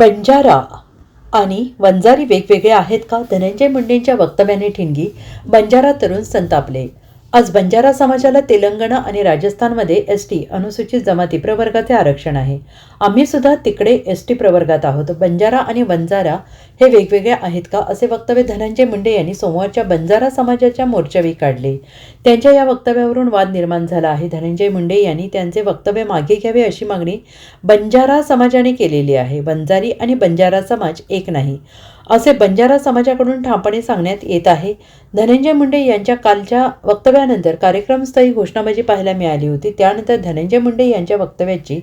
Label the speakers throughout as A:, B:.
A: बंजारा आणि वंजारी वेगवेगळे आहेत का? धनंजय मुंडेंच्या वक्तव्याने ठिणगी बंजारा तरुण संतापले. आज बंजारा समाजाला तेलंगणा आणि राजस्थानमध्ये एस टी अनुसूचित जमाती प्रवर्गाचे आरक्षण आहे. आम्ही सुद्धा तिकडे एस टी प्रवर्गात आहोत. बंजारा आणि वंजारा हे वेगवेगळे आहेत का? असे वक्तव्य धनंजय मुंडे यांनी सोमवारच्या बंजारा समाजाच्या मोर्चावेळी काढले. त्यांच्या या वक्तव्यावरून वाद निर्माण झाला आहे. धनंजय मुंडे यांनी त्यांचे वक्तव्य मागे घ्यावे अशी मागणी बंजारा समाजाने केलेली आहे. वंजारी आणि बंजारा समाज एक नाही. असे बंजारा समाजाकडून ठामपणे सांगण्यात येत आहे. धनंजय मुंडे यांच्या कालच्या वक्तव्यानंतर कार्यक्रमस्थळी घोषणाबाजी पाहायला मिळाली होती. त्यानंतर धनंजय मुंडे यांच्या वक्तव्याची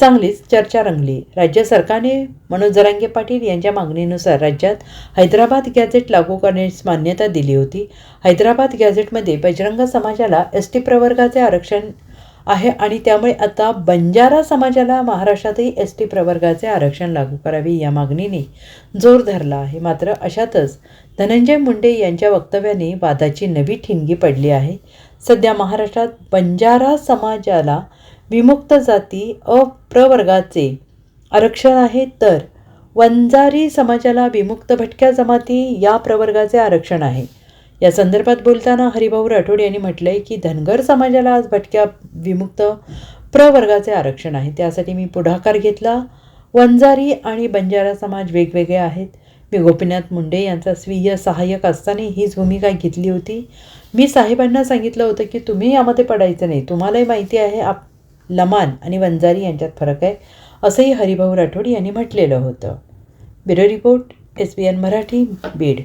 A: चांगलीच चर्चा रंगली. राज्य सरकारने मनोज जरांगे पाटील यांच्या मागणीनुसार राज्यात हैदराबाद गॅझेट लागू करण्यास मान्यता दिली होती. हैदराबाद गॅझेटमध्ये बजरंग समाजाला एस टी प्रवर्गाचे आरक्षण आहे आणि त्यामुळे आता बंजारा समाजाला महाराष्ट्रातही एस टी प्रवर्गाचे आरक्षण लागू करावे या मागणीने जोर धरला आहे. मात्र अशातच धनंजय मुंडे यांच्या वक्तव्याने वादाची नवी ठिणगी पडली आहे. सध्या महाराष्ट्रात बंजारा समाजाला विमुक्त जाती अप्रवर्गाचे आरक्षण आहे तर वंजारी समाजाला विमुक्त भटक्या जमाती या प्रवर्गाचे आरक्षण आहे. या संदर्भात बोलताना हरिभाऊ राठोड यांनी म्हटलं आहे की धनगर समाजाला आज भटक्या विमुक्त प्रवर्गाचे आरक्षण आहे. त्यासाठी मी पुढाकार घेतला. वंजारी आणि बंजारा समाज वेगवेगळे आहेत. मी गोपीनाथ मुंडे यांचा स्वीय सहाय्यक असताना हीच भूमिका घेतली होती. मी साहेबांना सांगितलं होतं की तुम्ही यामध्ये पडायचं नाही. तुम्हालाही माहिती आहे आप लमान आणि वंजारी यांच्यात फरक आहे असंही हरिभाऊ राठोड यांनी म्हटलेलं होतं. Bureau report S B N Marathi Beed.